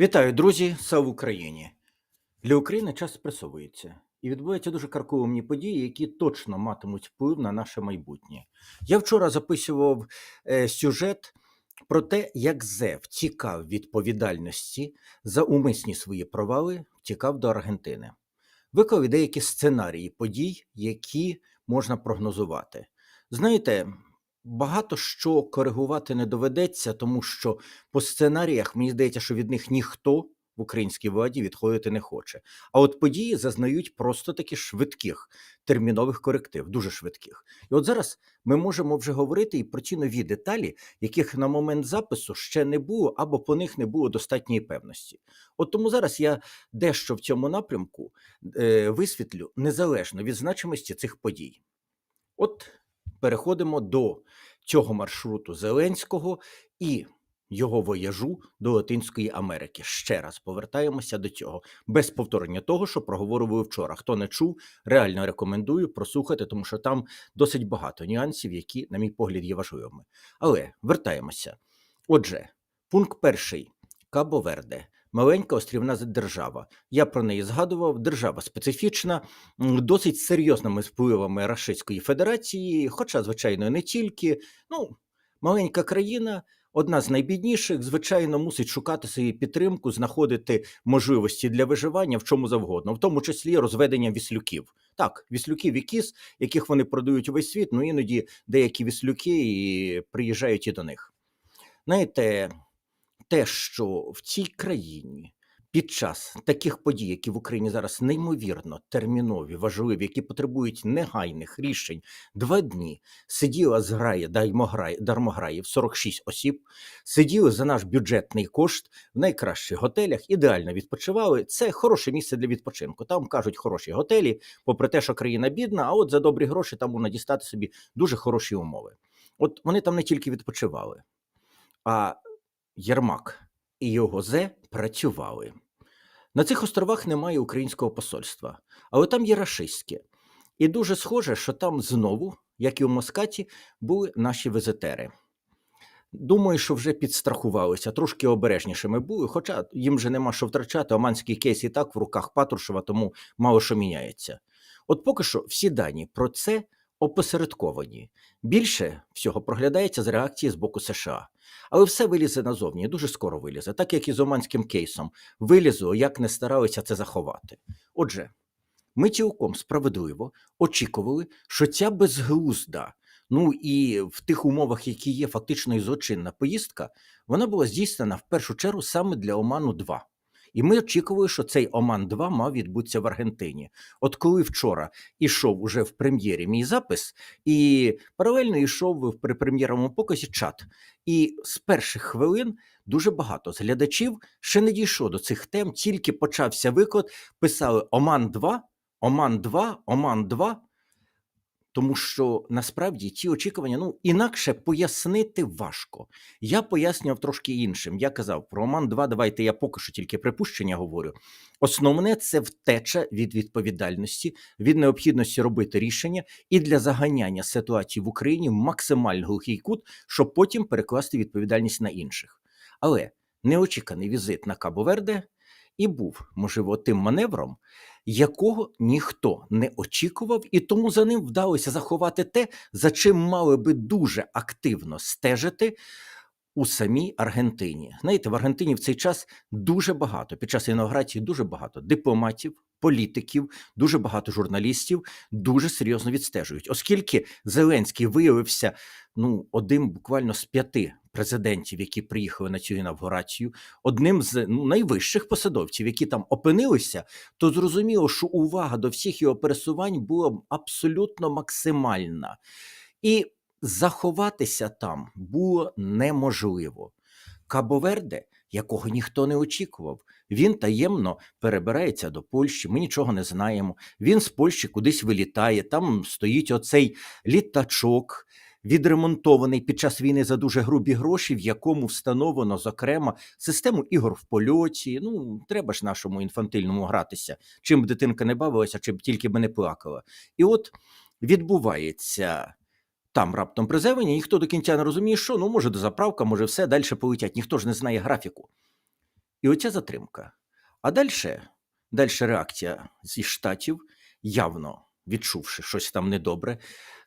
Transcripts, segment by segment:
Вітаю, друзі! Слава Україні! Для України час спресовується і відбуваються дуже карколомні події, які точно матимуть вплив на наше майбутнє. Я вчора записував е, сюжет про те, як ЗЕВ тікав відповідальності за умисні свої провали, тікав до Аргентини. Виклав деякі сценарії подій, які можна прогнозувати. Знаєте, багато що коригувати не доведеться, тому що по сценаріях мені здається, що від них ніхто в українській владі відходити не хоче. А от події зазнають просто таки швидких термінових коректив, дуже швидких. І от зараз ми можемо вже говорити і про ті нові деталі, яких на момент запису ще не було, або по них не було достатньої певності. От тому зараз я дещо в цьому напрямку е, висвітлю незалежно від значимості цих подій. От переходимо до цього маршруту Зеленського і його вояжу до Латинської Америки. Ще раз повертаємося до цього без повторення того, що проговорював вчора. Хто не чув, реально рекомендую прослухати, тому що там досить багато нюансів, які, на мій погляд, є важливими. Але вертаємося. Отже, пункт перший Кабо Верде. Маленька острівна держава. Я про неї згадував. Держава специфічна, досить серйозними впливами Рашистської Федерації, хоча, звичайно, не тільки. Ну, маленька країна, одна з найбідніших, звичайно, мусить шукати собі підтримку, знаходити можливості для виживання в чому завгодно, в тому числі розведення віслюків. Так, віслюків і кіз, яких вони продають увесь світ, ну іноді деякі віслюки і приїжджають і до них. Знаєте, те, що в цій країні під час таких подій, які в Україні зараз неймовірно термінові, важливі, які потребують негайних рішень, два дні сиділа зграя даймограй- дармограїв 46 осіб, сиділи за наш бюджетний кошт в найкращих готелях, ідеально відпочивали. Це хороше місце для відпочинку. Там кажуть хороші готелі, попри те, що країна бідна, а от за добрі гроші там можна дістати собі дуже хороші умови. От вони там не тільки відпочивали, а Єрмак і його зе працювали. На цих островах немає українського посольства, але там є рашистське. І дуже схоже, що там знову, як і у Москаті, були наші візитери. Думаю, що вже підстрахувалися, трошки обережнішими були, хоча їм же нема що втрачати. Оманський кейс і так в руках Патрушева, тому мало що міняється. От поки що всі дані про це опосередковані. Більше всього проглядається з реакції з боку США. Але все вилізе назовні, дуже скоро вилізе, так як і з оманським кейсом. Вилізло, як не старалися це заховати. Отже, ми цілком справедливо очікували, що ця безглузда, ну і в тих умовах, які є фактично і злочинна поїздка, вона була здійснена в першу чергу саме для Оману 2. І ми очікували, що цей Оман 2 мав відбутися в Аргентині. От коли вчора ішов уже в прем'єрі мій запис, і паралельно йшов при прем'єрному показі чат. І з перших хвилин дуже багато з глядачів ще не дійшло до цих тем, тільки почався виклад, писали Оман 2, Оман 2, Оман 2. Тому що насправді ті очікування ну інакше пояснити важко. Я пояснював трошки іншим. Я казав про Оман 2, давайте я поки що тільки припущення говорю. Основне це втеча від відповідальності, від необхідності робити рішення і для заганяння ситуації в Україні максимально глухий кут, щоб потім перекласти відповідальність на інших. Але неочіканий візит на Кабо-Верде і був, можливо, тим маневром, якого ніхто не очікував, і тому за ним вдалося заховати те, за чим мали би дуже активно стежити у самій Аргентині. Знаєте, в Аргентині в цей час дуже багато, під час інаугурації дуже багато дипломатів, політиків, дуже багато журналістів дуже серйозно відстежують, оскільки Зеленський виявився ну, одним буквально з п'яти президентів, які приїхали на цю інавгурацію, одним з ну, найвищих посадовців, які там опинилися, то зрозуміло, що увага до всіх його пересувань була абсолютно максимальна. І заховатися там було неможливо. Кабоверде, якого ніхто не очікував, він таємно перебирається до Польщі. Ми нічого не знаємо. Він з Польщі кудись вилітає. Там стоїть оцей літачок, відремонтований під час війни за дуже грубі гроші, в якому встановлено, зокрема, систему ігор в польоті. Ну, треба ж нашому інфантильному гратися. Чим б дитинка не бавилася, чим б тільки би не плакала. І от відбувається. Там раптом приземлення, ніхто до кінця не розуміє, що ну може до заправка, може все далі полетять. Ніхто ж не знає графіку. І оця затримка. А далі, далі реакція зі штатів, явно відчувши щось там недобре.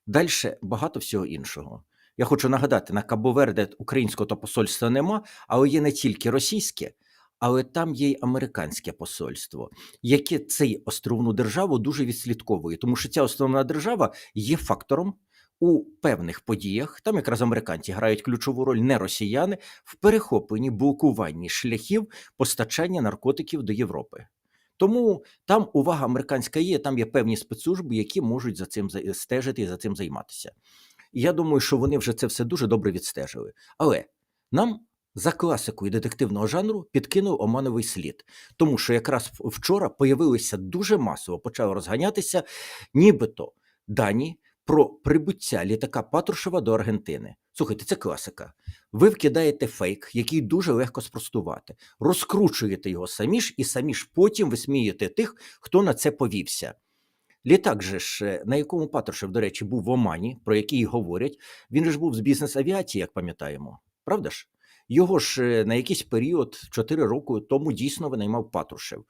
Далі багато всього іншого. Я хочу нагадати: на Кабоверде українського то посольства нема, але є не тільки російське, але там є й американське посольство, яке цей островну державу дуже відслідковує, тому що ця основна держава є фактором у певних подіях. Там якраз американці грають ключову роль, не росіяни, в перехопленні блокуванні шляхів постачання наркотиків до Європи. Тому там увага американська є, там є певні спецслужби, які можуть за цим за- стежити і за цим займатися. І я думаю, що вони вже це все дуже добре відстежили. Але нам за класикою детективного жанру підкинув омановий слід, тому що якраз вчора появилися дуже масово, почали розганятися, нібито дані про прибуття літака Патрушева до Аргентини. Слухайте, це класика. Ви вкидаєте фейк, який дуже легко спростувати, розкручуєте його самі ж, і самі ж потім висмієте тих, хто на це повівся. Літак же ж, е, на якому Патрушев, до речі, був в Омані, про який говорять, він ж був з бізнес-авіації, як пам'ятаємо. Правда ж? Його ж е, на якийсь період, 4 роки тому, дійсно винаймав Патрушев.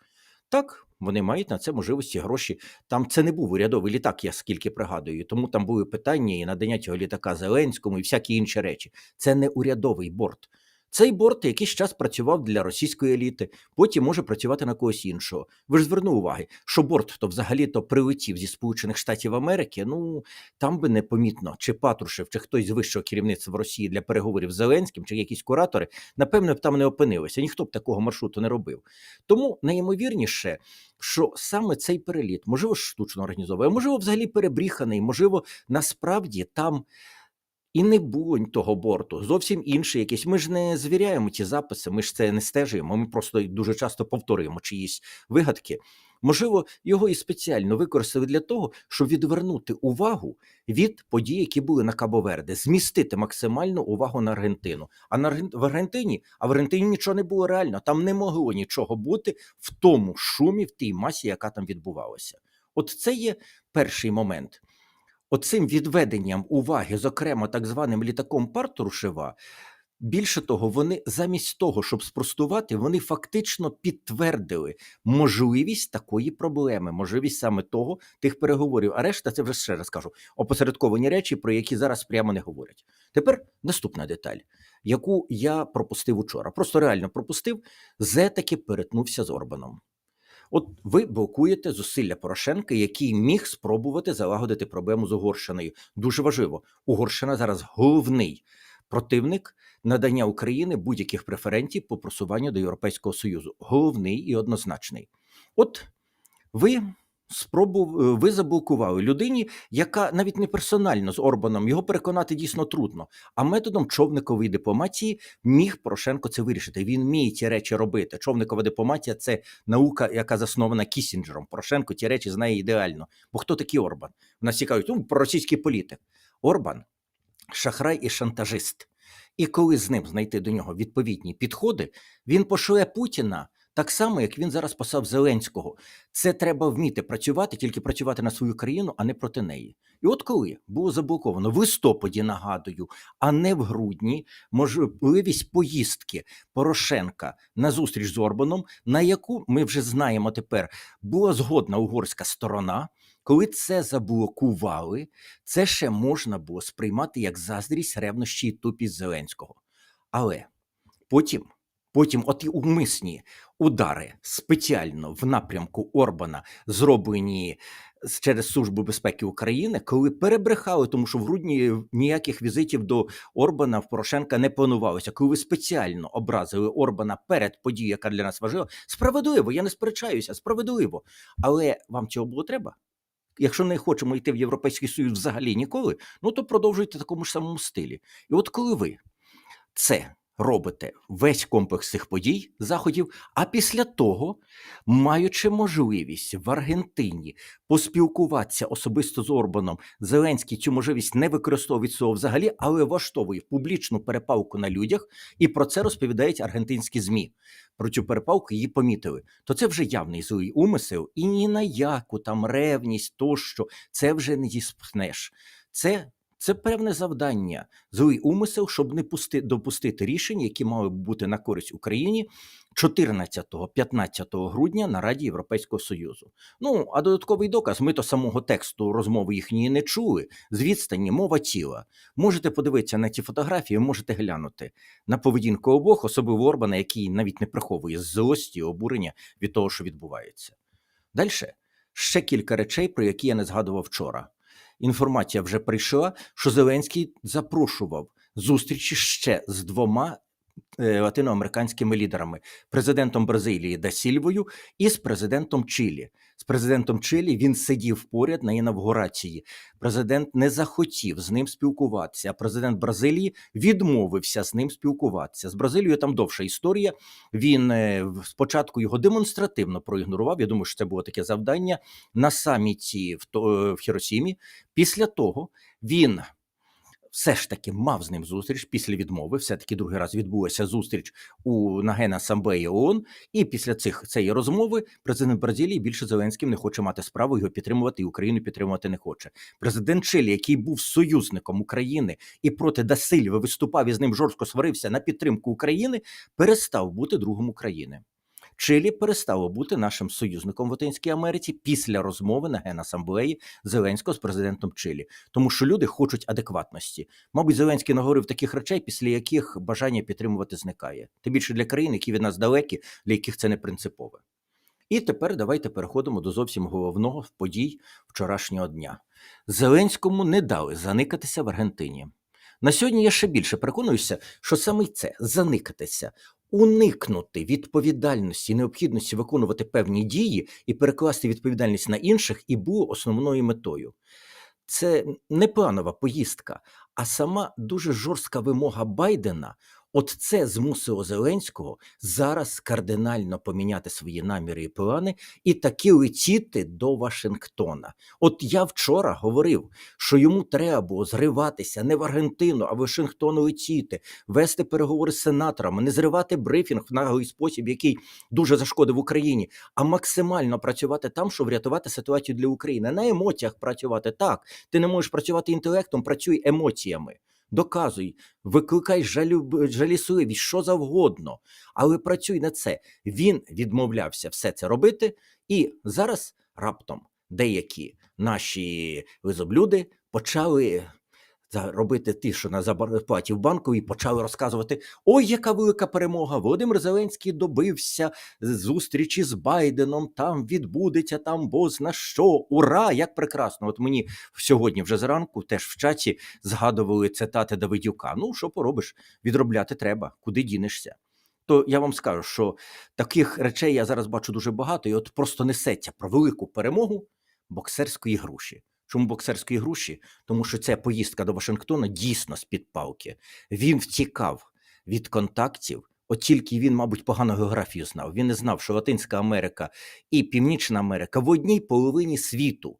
Так, вони мають на це можливості гроші. Там це не був урядовий літак, я скільки пригадую. Тому там були питання і надання цього літака Зеленському і всякі інші речі. Це не урядовий борт. Цей борт якийсь час працював для російської еліти, потім може працювати на когось іншого. Ви ж звернули уваги, що борт то взагалі-то прилетів зі Сполучених Штатів Америки. Ну там би непомітно, чи Патрушев, чи хтось з вищого керівництва в Росії для переговорів з Зеленським, чи якісь куратори, напевно, б там не опинилися. Ніхто б такого маршруту не робив. Тому найімовірніше, що саме цей переліт, можливо, штучно організований, можливо, взагалі перебріханий, можливо, насправді там. І не було того борту, зовсім інший якийсь. Ми ж не звіряємо ті записи, ми ж це не стежуємо. Ми просто дуже часто повторюємо чиїсь вигадки. Можливо, його і спеціально використали для того, щоб відвернути увагу від подій, які були на Кабо-Верде, змістити максимальну увагу на Аргентину. А на в Аргентині, а в Аргентині нічого не було реально. Там не могло нічого бути в тому шумі, в тій масі, яка там відбувалася. От це є перший момент. Оцим відведенням уваги, зокрема так званим літаком Партрушева, більше того, вони замість того, щоб спростувати, вони фактично підтвердили можливість такої проблеми, можливість саме того тих переговорів. А решта це вже ще раз кажу, опосередковані речі, про які зараз прямо не говорять. Тепер наступна деталь, яку я пропустив учора. Просто реально пропустив, зе таки перетнувся з Орбаном. От ви блокуєте зусилля Порошенка, який міг спробувати залагодити проблему з Угорщиною. Дуже важливо, Угорщина зараз головний противник надання України будь-яких преференцій по просуванню до Європейського Союзу. Головний і однозначний. От ви спробу ви заблокували людині, яка навіть не персонально з Орбаном його переконати дійсно трудно. А методом човникової дипломатії міг Порошенко це вирішити. Він вміє ці речі робити. Човникова дипломатія це наука, яка заснована Кісінджером. Порошенко ті речі знає ідеально. Бо хто такий Орбан? У нас цікавить ну, проросійський політик. Орбан шахрай і шантажист. І коли з ним знайти до нього відповідні підходи, він пошле Путіна так само, як він зараз послав Зеленського. Це треба вміти працювати, тільки працювати на свою країну, а не проти неї. І от коли було заблоковано в листопаді, нагадую, а не в грудні, можливість поїздки Порошенка на зустріч з Орбаном, на яку ми вже знаємо тепер, була згодна угорська сторона. Коли це заблокували, це ще можна було сприймати як заздрість, ревнощі і тупість Зеленського. Але потім, потім, от і умисні удари спеціально в напрямку Орбана, зроблені через Службу безпеки України, коли перебрехали, тому що в грудні ніяких візитів до Орбана в Порошенка не планувалося. Коли ви спеціально образили Орбана перед подією, яка для нас важлива, справедливо, я не сперечаюся, справедливо. Але вам цього було треба? Якщо не хочемо йти в Європейський Союз взагалі ніколи, ну то продовжуйте в такому ж самому стилі. І от коли ви це робите весь комплекс цих подій, заходів, а після того, маючи можливість в Аргентині поспілкуватися особисто з Орбаном, Зеленський цю можливість не використовує цього взагалі, але влаштовує публічну перепалку на людях, і про це розповідають аргентинські змі. Про цю перепалку її помітили. То це вже явний злий умисел, і ні на яку там ревність тощо це вже не діспнеш. Це Це певне завдання, злий умисел, щоб не пусти, допустити рішень, які мали б бути на користь Україні 14-15 грудня на Раді Європейського Союзу. Ну а додатковий доказ: ми то самого тексту розмови їхньої не чули. З відстані мова тіла. Можете подивитися на ті фотографії, можете глянути на поведінку обох, особливо Орбана, який навіть не приховує злості, і обурення від того, що відбувається. Далі ще кілька речей, про які я не згадував вчора. Інформація вже прийшла, що Зеленський запрошував зустрічі ще з двома латиноамериканськими лідерами: президентом Бразилії Дасільвою і з президентом Чилі. З президентом Чилі він сидів поряд на інавгурації. Президент не захотів з ним спілкуватися. А президент Бразилії відмовився з ним спілкуватися. З Бразилією там довша історія. Він е, спочатку його демонстративно проігнорував. Я думаю, що це було таке завдання на саміті в, в Хіросімі. Після того він все ж таки мав з ним зустріч після відмови. Все таки другий раз відбулася зустріч у на Генасамблеї ООН. І після цих цієї розмови президент Бразилії більше Зеленським не хоче мати справу його підтримувати, і Україну підтримувати не хоче. Президент Чилі, який був союзником України і проти Дасильви виступав і з ним жорстко сварився на підтримку України, перестав бути другом України. Чилі перестало бути нашим союзником в Латинській Америці після розмови на Генасамблеї Зеленського з президентом Чилі, тому що люди хочуть адекватності. Мабуть, Зеленський наговорив таких речей, після яких бажання підтримувати зникає. Тим більше для країн, які від нас далекі, для яких це не принципове. І тепер давайте переходимо до зовсім головного подій вчорашнього дня. Зеленському не дали заникатися в Аргентині. На сьогодні я ще більше переконуюся, що саме це заникатися, уникнути відповідальності, необхідності виконувати певні дії і перекласти відповідальність на інших, і було основною метою. Це не планова поїздка, а сама дуже жорстка вимога Байдена. От це змусило Зеленського зараз кардинально поміняти свої наміри і плани і таки летіти до Вашингтона. От я вчора говорив, що йому треба було зриватися не в Аргентину, а в Вашингтон летіти, вести переговори з сенаторами, не зривати брифінг в наглий спосіб, який дуже зашкодив Україні, а максимально працювати там, щоб врятувати ситуацію для України. На емоціях працювати так. Ти не можеш працювати інтелектом, працюй емоціями. Доказуй, викликай жалю, жалісливість, що завгодно, але працюй на це. Він відмовлявся все це робити, і зараз раптом деякі наші лизоблюди почали робити що на зарплаті в банку, і почали розказувати: ой, яка велика перемога! Володимир Зеленський добився зустрічі з Байденом. Там відбудеться там бозна що. Ура! Як прекрасно! От мені сьогодні вже зранку теж в чаті згадували цитати Давидюка. Ну, що поробиш? Відробляти треба, куди дінешся. То я вам скажу, що таких речей я зараз бачу дуже багато, і от просто несеться про велику перемогу боксерської груші. Чому боксерської груші? Тому що ця поїздка до Вашингтона дійсно з-під палки. Він втікав від контактів. От тільки він, мабуть, погано географію знав. Він не знав, що Латинська Америка і Північна Америка в одній половині світу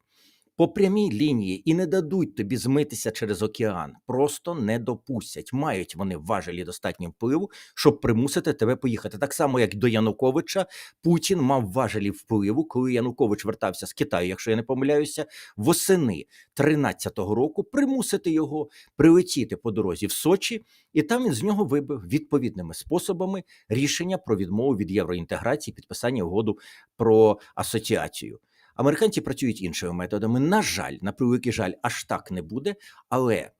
по прямій лінії і не дадуть тобі змитися через океан. Просто не допустять. Мають вони важелі достатньо впливу, щоб примусити тебе поїхати. Так само, як до Януковича, Путін мав важелі впливу, коли Янукович вертався з Китаю, якщо я не помиляюся, восени 13-го року примусити його прилетіти по дорозі в Сочі, і там він з нього вибив відповідними способами рішення про відмову від євроінтеграції, підписання угоду про асоціацію. Американці працюють іншими методами. На жаль, на превеликий жаль, аж так не буде, але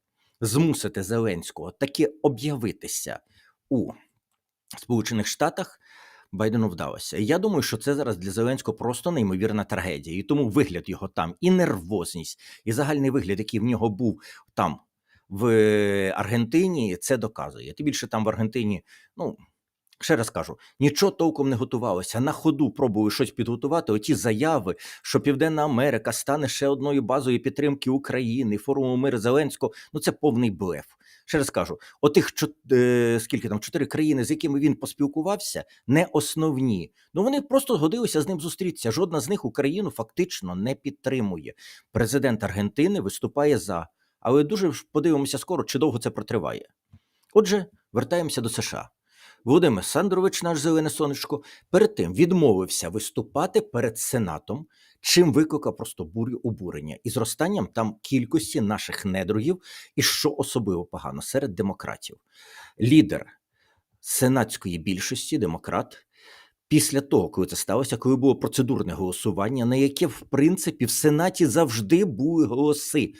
змусити Зеленського таки об'явитися у Сполучених Штатах. Байдену вдалося. І Я думаю, що це зараз для Зеленського просто неймовірна трагедія. І тому вигляд його там, і нервозність, і загальний вигляд, який в нього був там в Аргентині, це доказує. Тим більше там в Аргентині, ну ще раз кажу, нічого толком не готувалося. На ходу пробували щось підготувати. Оті заяви, що Південна Америка стане ще одною базою підтримки України, форуму миру Зеленського. Ну це повний блеф. Ще раз кажу, отих е, скільки там чотири країни, з якими він поспілкувався, не основні. Ну вони просто згодилися з ним зустрітися. Жодна з них Україну фактично не підтримує. Президент Аргентини виступає за, але дуже подивимося скоро, чи довго це протриває. Отже, вертаємося до США. Володимир Сандрович, наш зелене сонечко, перед тим відмовився виступати перед Сенатом чим викликав просто бурю обурення і зростанням там кількості наших недругів, і що особливо погано серед демократів. Лідер сенатської більшості, демократ, після того, коли це сталося, коли було процедурне голосування, на яке в принципі в Сенаті завжди були голоси,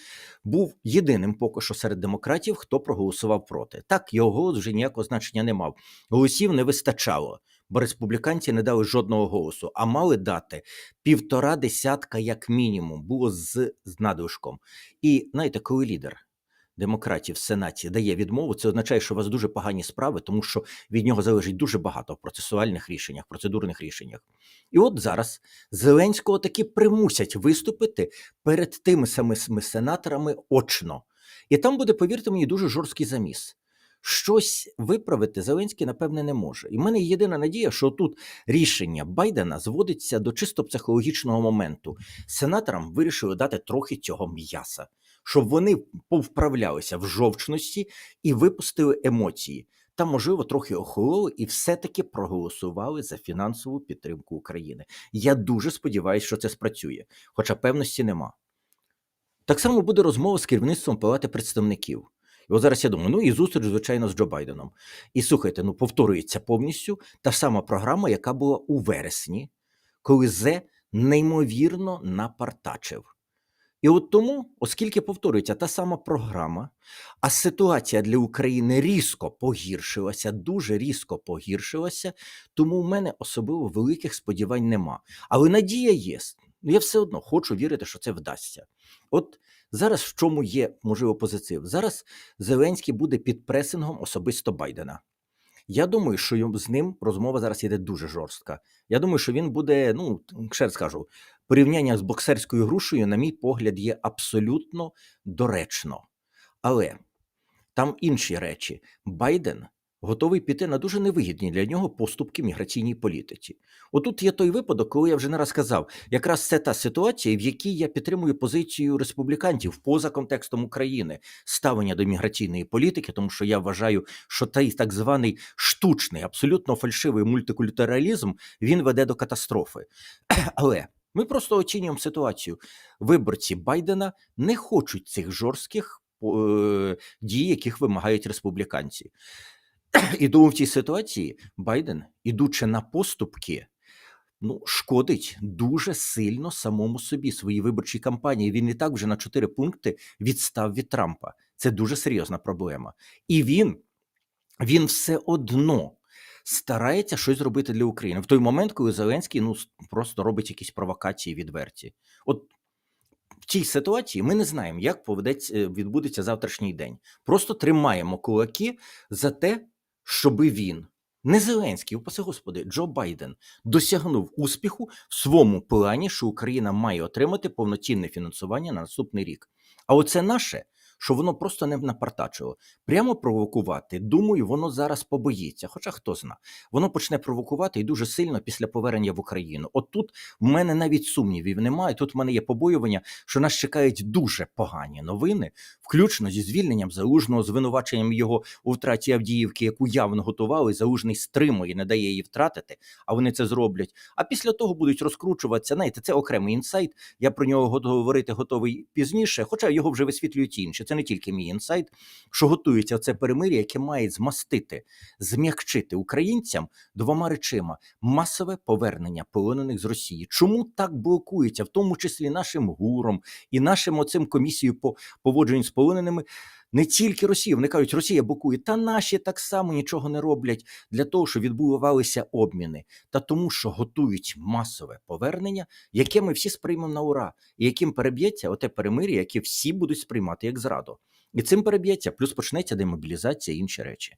був єдиним поки що серед демократів, хто проголосував проти. Так, його голос вже ніякого значення не мав. Голосів не вистачало, бо республіканці не дали жодного голосу, а мали дати півтора десятка, як мінімум, було з, з надлишком. І знаєте, коли лідер. Демократів в Сенаті дає відмову, це означає, що у вас дуже погані справи, тому що від нього залежить дуже багато в процесуальних рішеннях, процедурних рішеннях. І от зараз Зеленського таки примусять виступити перед тими самими сенаторами очно. І там буде, повірте мені, дуже жорсткий заміс. Щось виправити Зеленський, напевне, не може. І в мене єдина надія, що тут рішення Байдена зводиться до чисто психологічного моменту. Сенаторам вирішили дати трохи цього м'яса, щоб вони повправлялися в жовчності і випустили емоції. Та, можливо, трохи охололи і все-таки проголосували за фінансову підтримку України. Я дуже сподіваюся, що це спрацює, хоча певності нема. Так само буде розмова з керівництвом Палати представників. І от зараз я думаю, ну і зустріч, звичайно, з Джо Байденом. І слухайте, ну повторюється повністю та сама програма, яка була у вересні, коли Зе неймовірно напартачив. І от тому, оскільки повторюється та сама програма, а ситуація для України різко погіршилася, дуже різко погіршилася, тому у мене особливо великих сподівань нема. Але надія є. Ну, я все одно хочу вірити, що це вдасться. От зараз в чому є, можливо, позитив? Зараз Зеленський буде під пресингом особисто Байдена. Я думаю, що з ним розмова зараз йде дуже жорстка. Я думаю, що він буде, ну, ще раз скажу, порівняння з боксерською грушею, на мій погляд, є абсолютно доречно. Але там інші речі. Байден готовий піти на дуже невигідні для нього поступки міграційній політиці. Отут є той випадок, коли я вже не раз казав, якраз це та ситуація, в якій я підтримую позицію республіканців поза контекстом України, ставлення до міграційної політики, тому що я вважаю, що той так званий штучний, абсолютно фальшивий мультикультуралізм він веде до катастрофи. Але ми просто оцінюємо ситуацію. Виборці Байдена не хочуть цих жорстких е, дій, яких вимагають республіканці. І тому в цій ситуації Байден, ідучи на поступки, ну, шкодить дуже сильно самому собі своїй виборчій кампанії. Він і так вже на чотири пункти відстав від Трампа. Це дуже серйозна проблема. І він, він все одно старається щось зробити для України в той момент, коли Зеленський ну просто робить якісь провокації відверті. От в цій ситуації ми не знаємо, як поведеться е, відбудеться завтрашній день. Просто тримаємо кулаки за те, щоби він. Не Зеленський, упаси господи, Джо Байден досягнув успіху в своєму плані, що Україна має отримати повноцінне фінансування на наступний рік. А оце наше, що воно просто не напартачило. Прямо провокувати, думаю, воно зараз побоїться. Хоча хто зна, воно почне провокувати і дуже сильно після повернення в Україну. От тут в мене навіть сумнівів немає. Тут в мене є побоювання, що нас чекають дуже погані новини, включно зі звільненням залужного, звинуваченням його у втраті Авдіївки, яку явно готували. Залужний стримує, не дає її втратити, а вони це зроблять. А після того будуть розкручуватися. Знаєте, це окремий інсайт. Я про нього го- говорити готовий пізніше, хоча його вже висвітлюють інші. Не тільки мій інсайт, що готується це перемир'я, яке має змастити, зм'якчити українцям двома речима: масове повернення полонених з Росії. Чому так блокується, в тому числі нашим гуром і нашим оцим комісією по поводженню з полоненими? Не тільки Росія, вони кажуть, Росія блокує, та наші так само нічого не роблять для того, щоб відбувалися обміни, та тому, що готують масове повернення, яке ми всі сприймемо на ура, і яким переб'ється оте перемир'я, яке всі будуть сприймати як зраду. І цим переб'ється, плюс почнеться демобілізація і інші речі.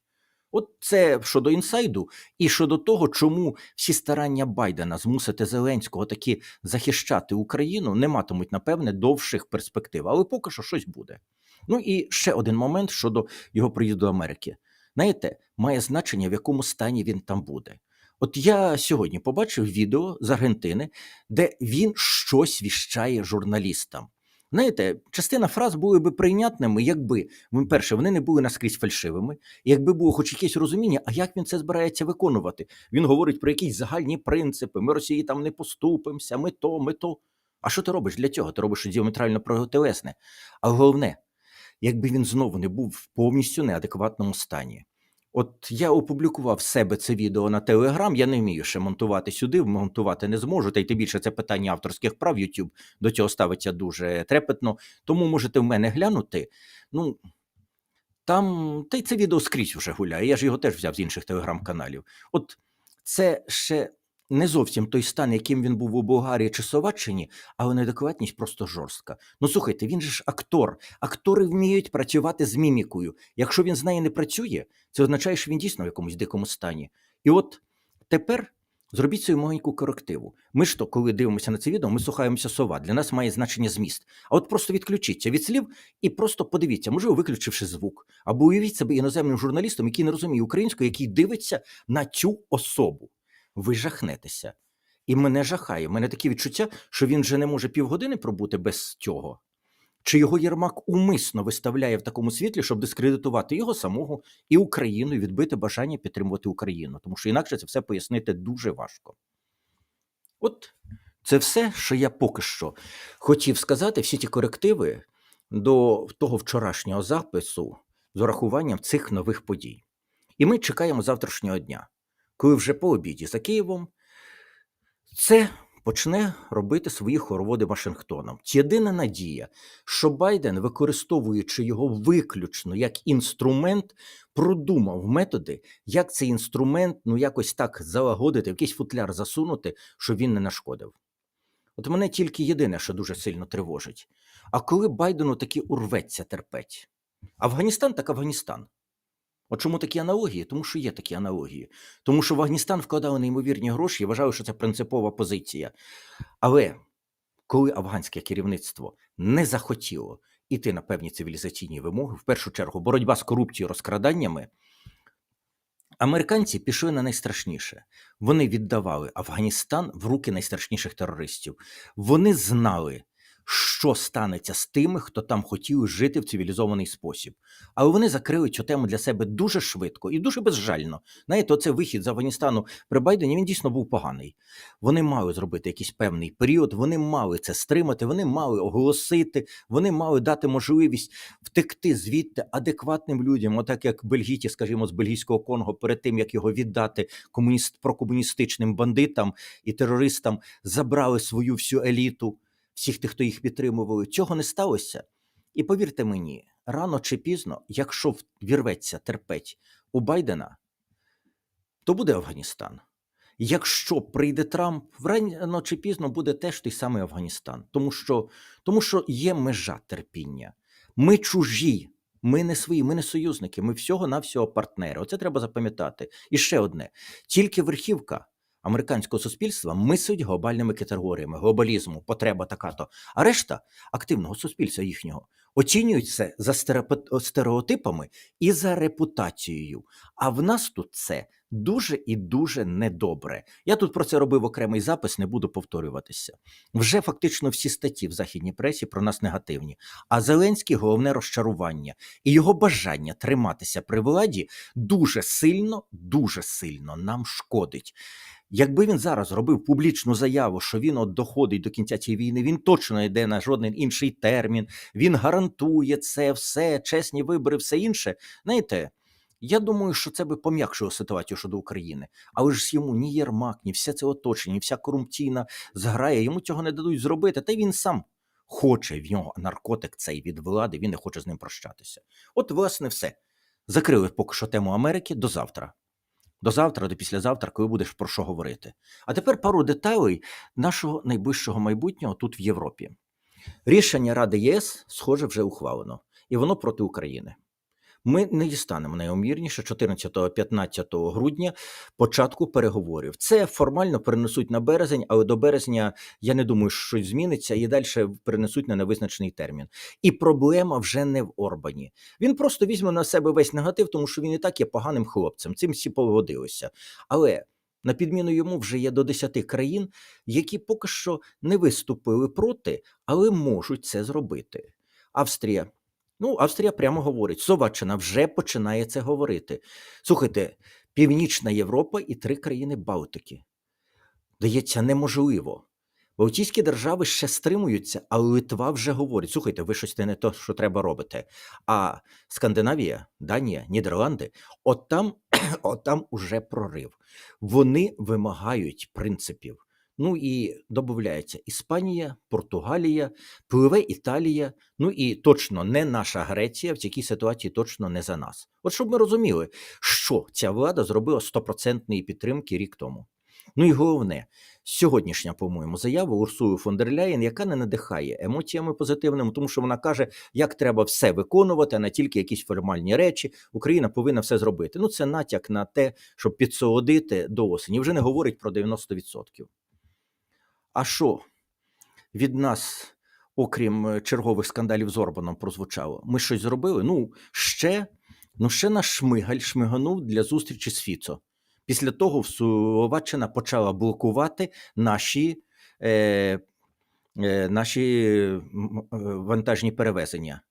От це щодо інсайду, і щодо того, чому всі старання Байдена змусити Зеленського таки захищати Україну не матимуть, напевне, довших перспектив, але поки що щось буде. Ну і ще один момент щодо його приїзду до Америки. Знаєте, має значення, в якому стані він там буде. От я сьогодні побачив відео з Аргентини, де він щось віщає журналістам. Знаєте, частина фраз були би прийнятними, якби перше, вони не були наскрізь фальшивими, якби було хоч якесь розуміння, а як він це збирається виконувати. Він говорить про якісь загальні принципи: ми Росії там не поступимося, ми то, ми то. А що ти робиш для цього? Ти робиш щось діаметрально протилесне. А головне, якби він знову не був в повністю неадекватному стані. От я опублікував себе це відео на Телеграм. Я не вмію ще монтувати сюди, монтувати не зможу. Та й тим більше це питання авторських прав. YouTube до цього ставиться дуже трепетно. Тому можете в мене глянути. Ну там та й це відео скрізь вже гуляє. Я ж його теж взяв з інших телеграм-каналів. От це ще не зовсім той стан, яким він був у Болгарії чи Словаччині, але неадекватність просто жорстка. Ну слухайте, він же ж актор. Актори вміють працювати з мімікою. Якщо він з нею не працює, це означає, що він дійсно в якомусь дикому стані. І от тепер зробіть свою маленьку корективу. Ми ж то, коли дивимося на це відео, ми слухаємося сова. Для нас має значення зміст. А от просто відключіться від слів і просто подивіться, можливо, виключивши звук. Або уявіть себе іноземним журналістом, який не розуміє українською, який дивиться на цю особу. Ви жахнетеся. І мене жахає. У мене таке відчуття, що він вже не може півгодини пробути без цього. Чи його Єрмак умисно виставляє в такому світлі, щоб дискредитувати його самого і Україну, і відбити бажання підтримувати Україну, тому що інакше це все пояснити дуже важко. От це все, що я поки що хотів сказати, всі ті корективи до того вчорашнього запису з урахуванням цих нових подій. І ми чекаємо завтрашнього дня, коли вже по обіді за Києвом це почне робити свої хороводи Вашингтоном. Єдина надія, що Байден, використовуючи його виключно як інструмент, продумав методи, як цей інструмент ну якось так залагодити, якийсь футляр засунути, щоб він не нашкодив. От мене тільки єдине, що дуже сильно тривожить. А коли Байдену таки урветься терпеть? Афганістан так Афганістан. От чому такі аналогії? Тому що є такі аналогії. Тому що в Афганістан вкладали неймовірні гроші і вважаю, що це принципова позиція. Але коли афганське керівництво не захотіло іти на певні цивілізаційні вимоги, в першу чергу боротьба з корупцією, розкраданнями, американці пішли на найстрашніше. Вони віддавали Афганістан в руки найстрашніших терористів. Вони знали, що станеться з тими, хто там хотів жити в цивілізований спосіб. Але вони закрили цю тему для себе дуже швидко і дуже безжально. Знаєте, оце вихід з Афганістану при Байдені він дійсно був поганий. Вони мали зробити якийсь певний період, вони мали це стримати, вони мали оголосити, вони мали дати можливість втекти звідти адекватним людям, отак як бельгійці, скажімо, з бельгійського Конго, перед тим як його віддати комуніст прокомуністичним бандитам і терористам, забрали свою всю еліту всіх тих, хто їх підтримували, цього не сталося. І повірте мені, рано чи пізно, якщо вірветься терпеть у Байдена, то буде Афганістан. Якщо прийде Трамп, рано чи пізно буде теж той самий Афганістан, тому що, тому що є межа терпіння. Ми чужі, ми не свої, ми не союзники, ми всього-навсього партнери. Оце треба запам'ятати. І ще одне: тільки верхівка американського суспільства мислить глобальними категоріями глобалізму, потреба така-то, а решта активного суспільства їхнього оцінюють це за стереотипами і за репутацією. А в нас тут це дуже і дуже недобре. Я тут про це робив окремий запис, не буду повторюватися. Вже фактично всі статті в західній пресі про нас негативні. А Зеленський головне розчарування і його бажання триматися при владі дуже сильно, дуже сильно нам шкодить. Якби він зараз робив публічну заяву, що він от доходить до кінця цієї війни, він точно йде на жоден інший термін, він гарантує це все, чесні вибори, все інше. Знаєте, я думаю, що це би пом'якшило ситуацію щодо України. Але ж йому ні Єрмак, ні все це оточення, ні вся корупційна зграя, йому цього не дадуть зробити. Та й він сам хоче в нього наркотик цей від влади, він не хоче з ним прощатися. От, власне, все. Закрили поки що тему Америки до завтра. До завтра, до післязавтра, коли будеш про що говорити. А тепер пару деталей нашого найближчого майбутнього тут в Європі. Рішення Ради ЄС, схоже, вже ухвалено, і воно проти України. Ми не дістанемо найомірніше 14-15 грудня початку переговорів. Це формально перенесуть на березень, але до березня я не думаю, що щось зміниться, і далі перенесуть на невизначений термін. І проблема вже не в Орбані. Він просто візьме на себе весь негатив, тому що він і так є поганим хлопцем. Цим всі погодилися. Але. На підміну йому вже є до 10 країн, які поки що не виступили проти, але можуть це зробити. Австрія, Ну, Австрія прямо говорить, Словаччина вже починає це говорити. Слухайте, Північна Європа і три країни Балтики. Дається, неможливо Балтійські держави ще стримуються, а Литва вже говорить: слухайте, ви щось не то, що треба робити. А Скандинавія, Данія, Нідерланди, от там, от там уже прорив. Вони вимагають принципів. Ну і додається Іспанія, Португалія, пливе Італія. Ну і точно не наша Греція в цій ситуації точно не за нас. От щоб ми розуміли, що ця влада зробила стопроцентної підтримки рік тому. Ну і головне, сьогоднішня, по-моєму, заява Урсули фон дер Ляєн, яка не надихає емоціями позитивними, тому що вона каже, як треба все виконувати, а не тільки якісь формальні речі. Україна повинна все зробити. Ну, це натяк на те, щоб підсолодити до осені. Вже не говорить про 90%. А що від нас, окрім е, чергових скандалів з Орбаном, прозвучало? Ми щось зробили? Ну, ще, ну, ще наш Шмигаль шмиганув для зустрічі з Фіцо. Після того Словаччина почала блокувати наші, е, е, наші е, вантажні перевезення.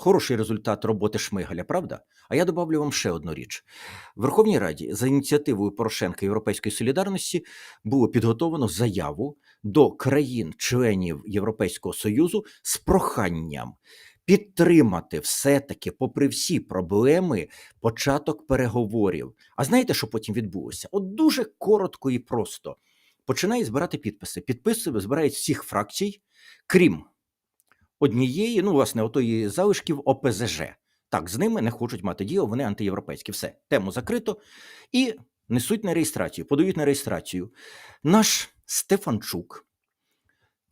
Хороший результат роботи Шмигаля, правда? А я добавлю вам ще одну річ. В Верховній Раді за ініціативою Порошенка Європейської солідарності було підготовлено заяву до країн-членів Європейського Союзу з проханням підтримати все-таки, попри всі проблеми, початок переговорів. А знаєте, що потім відбулося? От дуже коротко і просто починає збирати підписи. Підписи збирають всіх фракцій, крім однієї, ну, власне, отої залишків ОПЗЖ. Так, з ними не хочуть мати діло, вони антиєвропейські. Все, тему закрито і несуть на реєстрацію, подають на реєстрацію. Наш Стефанчук,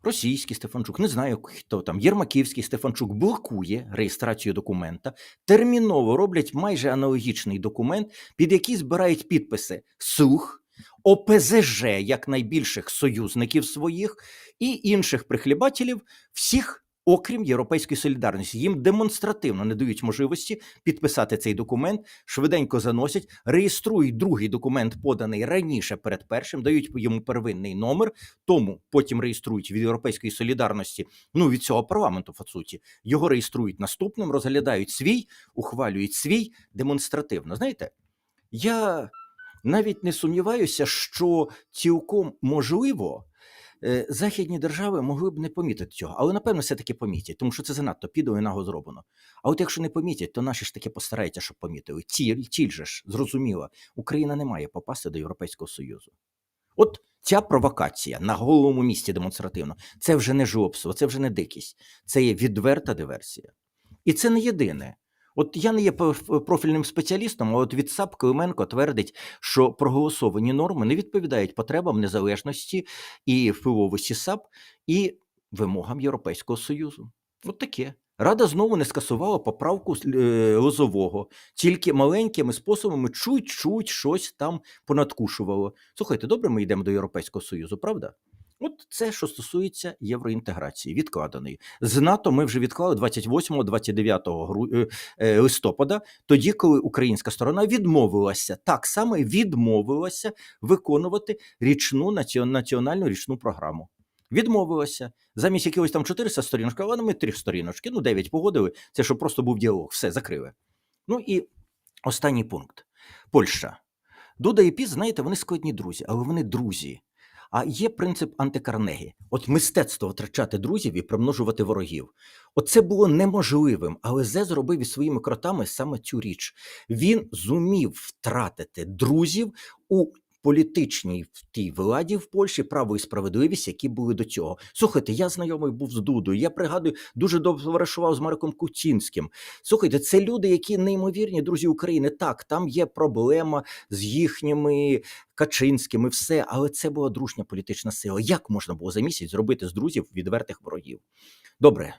російський Стефанчук, не знаю, хто там, Єрмаківський Стефанчук блокує реєстрацію документа, терміново роблять майже аналогічний документ, під який збирають підписи СУХ, ОПЗЖ як найбільших союзників своїх і інших прихлібателів всіх. Окрім європейської солідарності, їм демонстративно не дають можливості підписати цей документ, швиденько заносять, реєструють другий документ, поданий раніше перед першим, дають йому первинний номер, тому потім реєструють від європейської солідарності, ну від цього парламенту, по суті, його реєструють наступним, розглядають свій, ухвалюють свій демонстративно. Знаєте, я навіть не сумніваюся, що цілком можливо. Е, Західні держави могли б не помітити цього, але напевно все-таки помітять, тому що це занадто підо і наго зроблено. А от якщо не помітять, то наші ж таки постараються, щоб помітили. Ціль, ціль же ж зрозуміла, Україна не має попасти до Європейського Союзу. От ця провокація на голому місці демонстративно, це вже не жлобство, це вже не дикість, це є відверта диверсія. І це не єдине. От я не є профільним спеціалістом, а от від САП Клименко твердить, що проголосовані норми не відповідають потребам незалежності і впливовості САП і вимогам Європейського Союзу. От таке. Рада знову не скасувала поправку е, Лозового, тільки маленькими способами чуть-чуть щось там понадкушувало. Слухайте, добре, ми йдемо до Європейського Союзу, правда? От це, що стосується євроінтеграції, відкладеної. З НАТО ми вже відклали 28-29 гру- е, е, листопада, тоді, коли українська сторона відмовилася, так само відмовилася виконувати річну національну річну програму. Відмовилася. Замість якихось там 400 сторінок, але ми три сторіночки, ну 9 погодили. Це щоб просто був діалог, все закрили. Ну і останній пункт: Польща. Дуда і Піс, знаєте, вони складні друзі, але вони друзі. А є принцип антикарнегі. От мистецтво втрачати друзів і примножувати ворогів. Оце було неможливим, але Зе зробив із своїми кротами саме цю річ. Він зумів втратити друзів у політичній в тій владі в Польщі право і справедливість, які були до цього. Слухайте, я знайомий був з Дудою. Я пригадую, дуже добре товаришував з Марком Куцінським. Слухайте, це люди, які неймовірні друзі України. Так, там є проблема з їхніми Качинськими, все, але це була дружня політична сила. Як можна було за місяць зробити з друзів відвертих ворогів? Добре,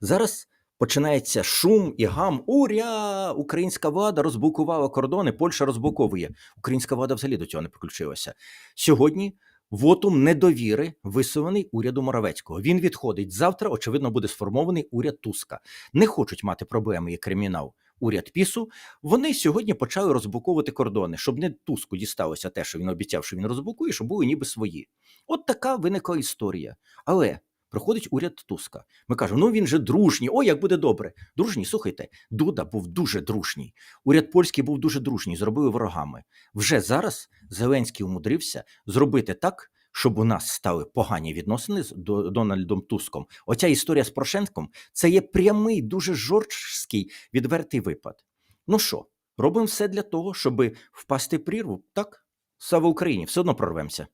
зараз починається шум і гам. Уря! Українська влада розблокувала кордони, Польща розблоковує. Українська влада взагалі до цього не підключилася. Сьогодні вотум недовіри висуваний уряду Моравецького. Він відходить. Завтра, очевидно, буде сформований уряд Туска. Не хочуть мати проблеми і кримінал. Уряд Пісу, вони сьогодні почали розблоковувати кордони, щоб не Туску дісталося те, що він обіцяв, що він розблокує, щоб були ніби свої. От така виникла історія. Але приходить уряд Туска. Ми кажемо, ну він же дружній, о, як буде добре. Дружній, слухайте, Дуда був дуже дружній. Уряд польський був дуже дружній, зробили ворогами. Вже зараз Зеленський умудрився зробити так, щоб у нас стали погані відносини з Дональдом Туском. Оця історія з Порошенком це є прямий, дуже жорсткий, відвертий випад. Ну що, робимо все для того, щоб впасти в прірву? Так, слава Україні, все одно прорвемося.